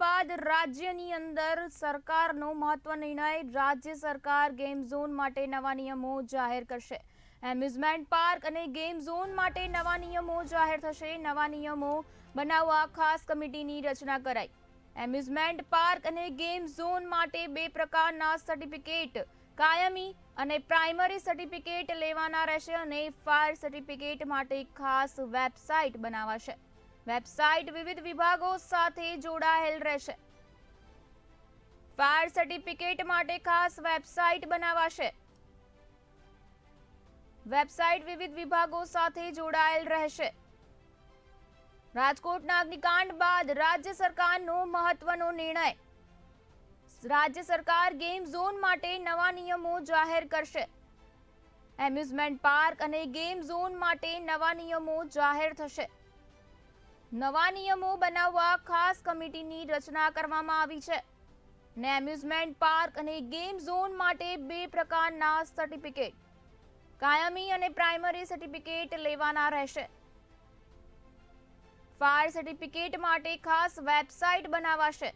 બાદ રાજ્યની અંદર સરકારનો મહત્વ નિર્ણય રાજ્ય સરકાર ગેમ ઝોન માટે નવા નિયમો જાહેર કરશે. એમ્યુઝમેન્ટ પાર્ક અને ગેમ ઝોન માટે નવા નિયમો જાહેર થશે. નવા નિયમો બનાવવા ખાસ કમિટીની રચના કરાઈ. એમ્યુઝમેન્ટ પાર્ક અને ગેમ ઝોન માટે બે પ્રકારના સર્ટિફિકેટ કાયમી અને પ્રાઇમરી સર્ટિફિકેટ લેવાના રહેશે અને ફાયર સર્ટિફિકેટ માટે ખાસ વેબસાઇટ બનાવાશે. વેબસાઇટ વિવિધ વિભાગો સાથે જોડાયેલ રહેશે. ફાયર સર્ટિફિકેટ માટે ખાસ વેબસાઇટ બનાવાશે. વેબસાઇટ વિવિધ વિભાગો સાથે જોડાયેલ રહેશે. રાજકોટના અગ્નિકાંડ બાદ રાજ્ય સરકારનો મહત્વનો નિર્ણય. રાજ્ય સરકાર ગેમ ઝોન માટે નવા નિયમો જાહેર કરશે. એમ્યુઝમેન્ટ પાર્ક અને ગેમ ઝોન માટે નવા નિયમો જાહેર થશે. નવા નિયમો બનાવવા ખાસ કમિટીની રચના કરવામાં આવી છે. ને એમ્યુઝમેન્ટ પાર્ક અને ગેમ ઝોન માટે બે પ્રકારના સર્ટિફિકેટ. કાયમી અને પ્રાઇમરી સર્ટિફિકેટ લેવાના રહેશે. ફાયર સર્ટિફિકેટ માટે ખાસ વેબસાઇટ બનાવાશે.